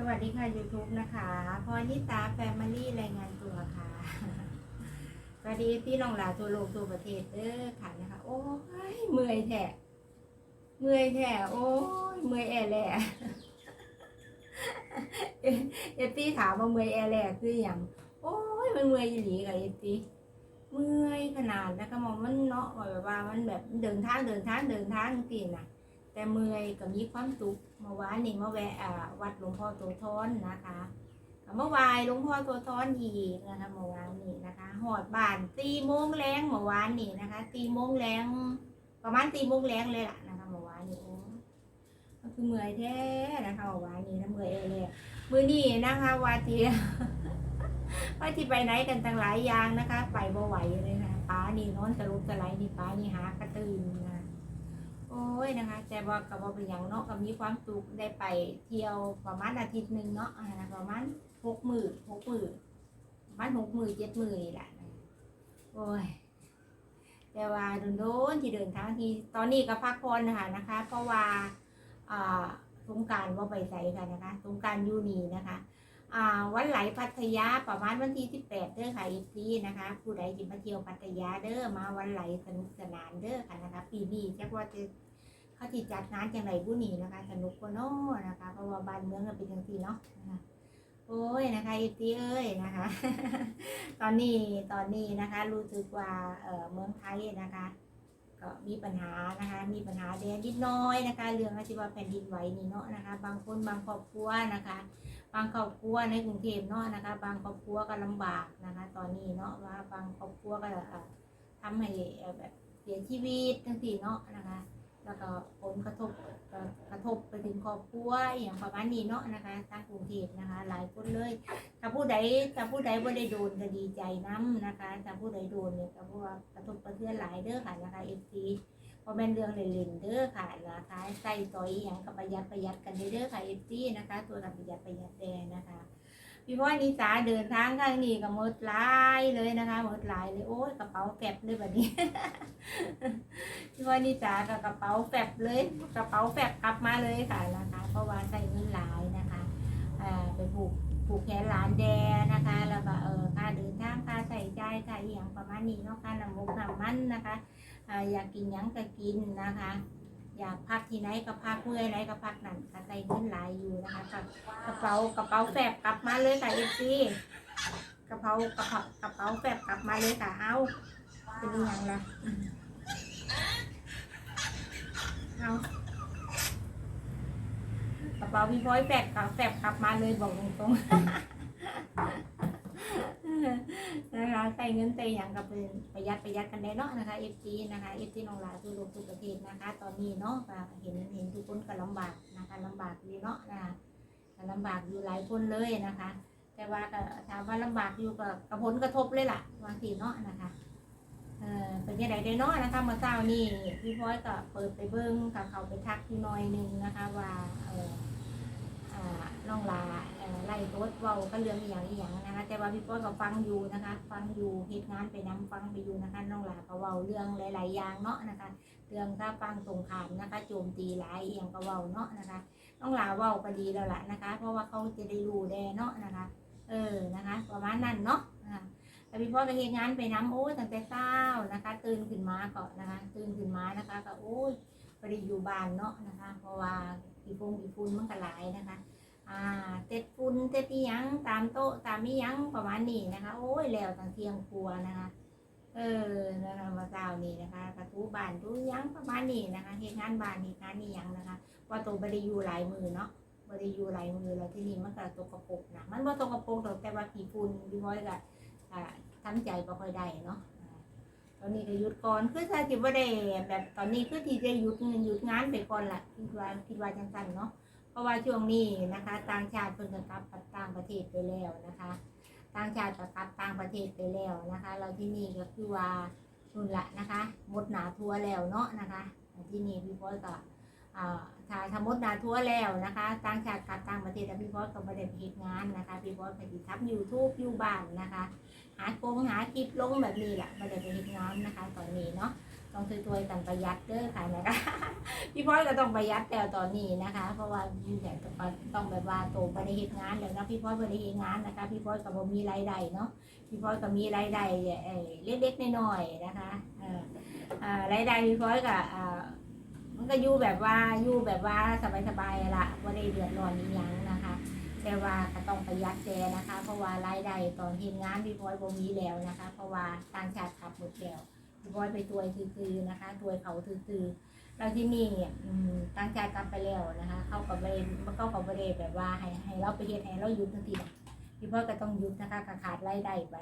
สวัสดีค่ะ YouTube นะคะพรนิตาแฟมิลี่รายงานตัวค่ะสวัสดีพี่น้องหลาตัวโลกตัวประเทศเด้อค่ะนะคะ โอ้ยเมื่อยแท้เมื่อยแท้โอ้ยเมื่อยแอแหล่เอฟตี้ถามว่าเมื่อยแอแหล่คืออย่างโอ้ยมันเมื่อยอีหลีกับเอฟตี้เมื่อยขนาดนะคะมองมันเนาะแบบว่ามันแบบเดินทางเดินทางเดินทางจริงๆนะ แต่เมื่อยก็มีความสุขเมื่อวานนี่มาแวะอ่าวัดหลวงพ่อโตทอนนะคะเมื่อวานหลวงพ่อโตทอนอีกนะคะเมื่อวานนี่นะคะหอดบ้านตีโมงแรงเมื่อวานนี่นะคะตีโมงแรงประมาณตีโมงแรงเลยล่ะนะคะเมื่อวานนี่ก็คือเมื่อยแท้นะคะเมื่อวานนี่นะเมื่อยเลยมือนี่นะคะวาทีว่าที่ไปไหนกันตั้งหลายอย่างนะคะ ไปบ่ไหวเลยนะป้านี่นอนตะลุกตะไหลนี่ป้านี่หากระตื่นนะ ยนะคะแต่ว่ากับว่าเป็นอย่างเนาะก็มีความสุขได้ไปเที่ยวประมาณอาทิตย์หนึ่งเนาะอ่าประมาณหกหมื่นหกหมื่นประมาณหกหมื่นเจ็ดหมื่นนี่แหละโอ้ยแต่ว่าโดนๆที่เดินทางที่ตอนนี้ก็พักผ่อนนะคะนะคะ เพราะว่าอ่าสงการว่าไปใส่กันนะคะสงการยูนีนะคะอ่าวันไหลพัทยาประมาณวันที่สิบแปดเด้อค่ะอีพีนะคะ ผู้ใดจิมาเที่ยวพัทยาเด้อมาวันไหลสนุกสนานเด้อค่ะนะคะ ปีนี้แค่ว่าจะ เขาที่จัดงานจังไรผู้นี้นะคะ สนุกกว่าน้อนะคะ เพราะว่าบ้านเมืองเราเป็นจังซี่เนาะนะคะโอ้ยนะคะอีพีเอ้ยนะคะ ตอนนี้ตอนนี้นะคะ รู้สึกว่าเออเมืองไทยนะคะ ก็มีปัญหานะคะ มีปัญหาแดนนิดน้อยนะคะ เรื่องที่ว่าแผ่นดินไหวนี่เนาะนะคะ บางคนบางครอบครัวนะคะ บางครอบครัวในกรุงเทพเนาะนะคะ บางครอบครัวก็ลำบากนะคะ ตอนนี้เนาะว่าบางครอบครัวก็อะทำให้แบบเสียชีวิตทั้งสี่เนาะนะคะ แล้วก็ผลกระทบกระทบไปถึงครอบครัวอย่างประมาณนี้เนาะนะคะทางกรุงเทพนะคะ หลายคนเลย ถ้าผู้ใดถ้าผู้ใดบ่ได้โดนก็ดีใจน้ำนะคะถ้าผู้ใดโดนเนี่ยก็เพราะว่ากระทบกระเทือนหลายเด้อค่ะนะคะเอฟซีพอแม่นเรื่องเล่นๆเด้อค่ะนะคะใส่ต่อยอย่างกับประหยัดประหยัดกันเด้อค่ะเอฟซีนะคะ ตัวกับประหยัดประหยัดแดงนะคะ พี่พ่อนิสาเดินทางข้างนี้ก็หมดลายเลยนะคะมดลายเลยโอ้ยกระเป๋าแฟบเลยแบบนี้พี่พ่อนิสากับกระเป๋าแฟบเลย กระเป๋าแฟบกลับมาเลยค่ะนะคะ เพราะว่าใส่เงินหลายนะคะอ่าไปผูกผูกแขนหลานแดนะคะ แล้วก็เออค่าเดินทางค่าใส่ใจายค่าอหย่างประมาณนี้เนาะค่าน้ำมุกน้ำมันนะคะอ่าอยากกินยังก็กินนะคะ อยากพักที่ไหนก็พักเมื่อยไหนก็พักนั่นก็ใส่เงินหลายอยู่นะคะกับกระเป๋ากระเป๋าแฟบกลับมาเลยค่ะเอฟซีกระเป๋ากระเป๋ากระเป๋าแฟบกลับมาเลยค่ะเอาเป็นย่างละเอากระเป๋าพี่พลอยแฟบกลับแฟบกลับมาเลยบอกตรงๆ นะคะใส่เงินใส่อย่างกับเป็นประหยัดประหยัดกันได้เนาะนะคะเอฟซีนะคะเอฟซีน้องหลาทุกโลกทุกประเทศนะคะ ตอนนี้เนาะเห็นเห็นทุกคนก็ลำบากนะคะลำบากดีเนาะนะคะลำบากอยู่หลายคนเลยนะคะ แต่ว่าถามว่าลำบากอยู่กับกับผลกระทบเลยล่ะบางทีเนาะนะคะเออเป็นยังไงได้เนาะนะคะเมื่อเช้านี่พี่พลอยก็เปิดไปเบิ้งกับเขาไปทักพี่น้อยนึงนะคะ ว่าเอออ่าน้องลา เอ่อไล่รถเว้าก็เรื่องอย่างอีหย่างนะคะ แต่ว่าพี่พลอยก็ฟังอยู่นะคะ ฟังอยู่เหตุงานไปนํฟังไปอยู่นะคะน้องลาก็เว้าเรื่องหลาย ๆ อย่างเนาะนะคะ เรื่องถ้าฟังสงครามนะคะ โจมตีหลายเอียงก็เว้าเนาะนะคะน้องลาเว้าก็ดีแล้วล่ะนะคะ เพราะว่าเขาจะได้รู้แดเนาะนะคะ เออนะคะ ประมาณนั้นเนาะนะคะแต่พี่พ่อก็เฮ็ดงานไปน้ำโอ้ยตั้งแต่เช้านะคะ ตื่นขึ้นมาก็นะคะ ตื่นขึ้นมานะคะก็โอ้ยไปด้อยู่บ้านเนาะนะคะ เพราะว่าปีฟงปีฝุ่นมันก็หลายนะคะ อ่าเต็ดฝุ่นเต็ดอีหยังตามโต๊ะตามอีหยังประมาณนี้นะคะ โอ้ยแล้วตั้งเที่ยงครัวนะคะ เออนะคะมาเช้านี่นะคะกระทูบานทูยังประมาณนี้นะคะเฮ็ดงานบานเฮ็ดงานนี่ยังนะคะว่าตัวบ่ได้อยู่หลายมือเนาะบริยูหลายมือแล้วที่นี่มันก็ตกกระปรกนะมันบ่ตกกระปรกแต่ว่าผีฝุ่นพี่พ้อยก็อ่าทำใจบ่ค่อยได้เนาะตอนนี้ก็หยุดก่อนคือถ้าที่บ่ได้แบบตอนนี้คือที่จะหยุดหยุดงานไปก่อนละคิดว่าคิดว่าจังซั่นเนาะ ราะว่าช่วงนี้นะคะต่างชาติเพิ่นก็กลับต่างประเทศไปแล้วนะคะต่างชาติก็กลับต่างประเทศไปแล้วนะคะแล้วที่นี่ก็คือว่านู่นละนะคะหมดหนาทัวร์แล้วเนาะนะคะที่นี่พี่พอยก็อ่าถ้าสมมตินาทัวแล้วนะคะต่างชาติกับต่างประเทศแต่พี่บอสก็ไม่ได้ไปเฮ็ดงานนะคะพี่บอสไปติดทับยูทูบยูบ้านนะคะ หาโกงหาคลิปลงแบบนี้แหละไม่ได้ไปเฮ็ดงานนะคะตอนนี้เนาะ ต้องช่วยๆกันประหยัดเด้อค่ะนะคะพี่พลอยก็ต้องประหยัดแต่ตอนนี้นะคะ เพราะว่าแต่ต้องแบบว่าโตไปได้เฮ็ดงานแล้วนะพี่พลอยไปได้เฮ็ดงานนะคะ พี่พลอยก็บ่มีรายได้เนาะพี่พลอยก็มีรายได้เล็กๆน้อยๆนะคะรายได้พี่พลอยก็มันก็อยู่แบบว่าอยู่แบบว่าสบายๆละบ่ได้เดือดร้อนอีหยังนะคะแต่ว่าก็ต้องประหยัดแจนะคะ เพราะว่ารายได้ตอนเฮ็ดงานพี่พลอยบ่มีแล้วนะคะ เพราะว่าต่างชาติขับหมดแล้ว พี่บอยไปตัวคือๆนะคะตัวเขาคือๆเราที่นี่เนี่ยตั้งใจกลับไปแล้วนะคะ เข้ากับไปเขากับไปแบบว่าให้ให้เราไปเฮ็ดให้เราหยุดทันทีพี่บอก็ต้องหยุดนะคะขาดรายได้ไป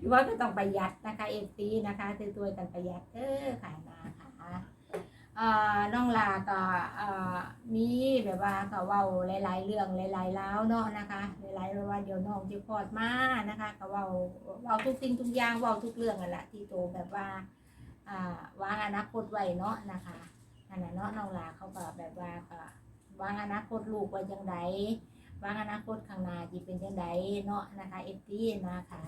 พี่บอก็ต้องประหยัดนะคะเอฟซีนะคะตัวตัวกันประหยัดเออขายมาค่ะอ่า น้องลาก็มีแบบว่าก็เว้าหลายๆเรื่องหลายๆเล้าวเนาะนะคะหลายๆว่าเดี๋ยวน้องจะพอดมานะคะก็เว้าเว้าทุกสิ่งทุกอย่างเว้าทุกเรื่องนั่นแหละที่โตแบบว่าวางอนาคตไว้เนาะนะคะนั่นน่ะเนาะน้องลาเขาก็แบบว่าก็วางอนาคตลูกไว้จังได วางอนาคตข้างหน้าจีเป็นจังไดเนาะนะคะเอฟซีนะคะ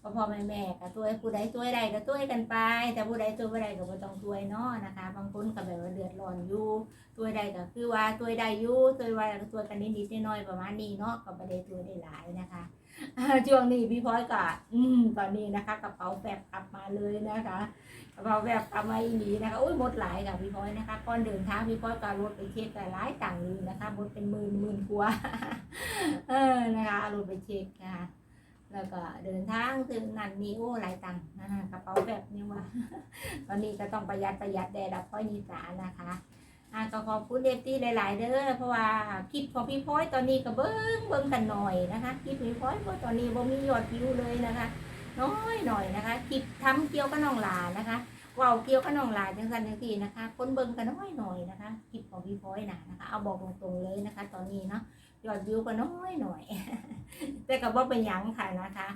พ่อพ่อแม่แม่ก็ตัวผู้ใดตัวใดก็ตัวกันไป แต่ผู้ใดตัวผู้ใดก็บ่ต้องตัวเนาะนะคะ บางคนก็แบบว่าเดือดร้อนอยู่ตัวใดก็คือว่าตัวใดอยู่ตัวว่าตัวกันนิดๆน้อยๆประมาณนี้เนาะก็บ่ได้ตัวได้หลายนะคะช่วงนี้พี่พลอยก็อืมตอนนี้นะคะกระเป๋าแฟบกลับมาเลยนะคะกระเป๋าแบบทำไมหนีนะคะอุ้ยหมดหลายค่ะพี่พลอยนะคะก่อนเดินทางพี่พลอยก็รถไปเช็คแต่หลายต่างอยู่นะคะหมดเป็นหมื่นหมื่นกว่าเออนะคะเอารถไปเช็คนะคะแล้วก็เดินทางถึงนั่นนี่โอ้หลายตังค์นะคะกระเป๋าแบบนี้ว่าตอนนี้ก็ต้องประหยัดประหยัดแดดดับพ้อยนีสานะคะอ่าก็ขอบคุณเดฟตี้หลาย ๆ เด้อเพราะว่าคลิปของพี่พลอยตอนนี้ก็เบิ้งเบิ้งกันหน่อยนะคะคลิปพี่พลอยเพราะตอนนี้บ่มียอดวิวเลยนะคะ น้อยหน่อยนะคะคลิปทำเกี่ยวกับน้องหลานะคะเว่าเกี่ยวกับน้องหลายจังสันจังสีนะคะคนเบิ่งกันน้อยหน่อยนะคะคลิปของพี่พลอยนะนะคะ เอาบอกตรงๆเลยนะคะ ตอนนี้เนาะ ยอดวิวก็น้อยหน่อย แต่ก็บ่เป็นยังค่ะนะคะ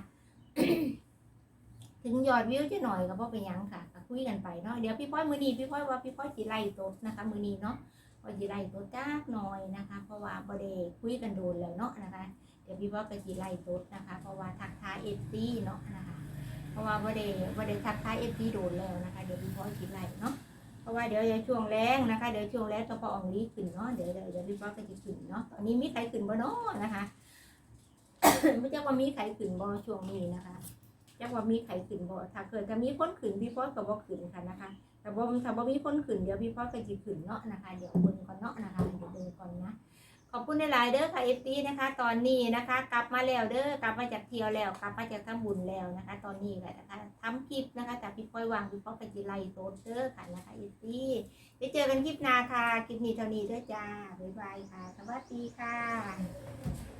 ถึงยอดวิวจะหน่อยก็บ่เป็นยังค่ะก็คุยกันไปเนาะเดี๋ยวพี่พลอยมือนีพี่พลอยว่าพี่พลอยสิไล่ตดนะคะ มือนีเนาะว่าสิไล่ตดจ้ากหน่อยนะคะ เพราะว่าบ่ได้คุยกันโดนแล้วเนาะนะคะ เดี๋ยวพี่พลอยก็สิไล่ตดนะคะ เพราะว่าทักทายเอฟซีเนาะนะคะ เพราะว่าบ่ได้บ่ได้ทักทายเอฟซีโดนแล้วนะคะ เดี๋ยวพี่พลอยสิไล่เนาะ เพราะว่าเดี๋ยวจะช่วงแรงนะคะ เดี๋ยวช่วงแรงก็พออองลีขึ้นเนาะ เดี๋ยวเดี๋ยวเดี๋ยวพี่ป๊อกก็จะขึ้นเนาะ ตอนนี้มีไข่ขึ้นบ่เนาะนะคะไม่ใช่ว่ามีไข่ขึ้นบ่ช่วงนี้นะคะจักว่ามีไข่ขึ้นบ่ถ้าเกิดจะมีพ้นขึ้นพี่พอกก็บ่ขึ้นค่ะนะคะแต่บ่ถ้าบ่มีพ้นขึ้นเดี๋ยวพี่พอกก็จะขึ้นเนาะนะคะ เดี๋ยวเบิ่งก่อนเนาะนะคะเดี๋ยวเบิ่งก่อนนะ ขอบคุณหลายๆเด้อค่ะเอฟซีนะคะ ตอนนี้นะคะ กลับมาแล้วเด้อกลับมาจากเที่ยวแล้ว กลับมาจากทำบุญแล้วนะคะ ตอนนี้ก็นะคะทำคลิปนะคะจากพี่ป้อยวางพี่ป้อยปจีไลโซเดอร์ค่ะนะคะเอฟซีไปเจอกันคลิปหน้าค่ะคลิปนี้เท่านี้เด้อจ้าบ๊ายบายค่ะ สวัสดีค่ะ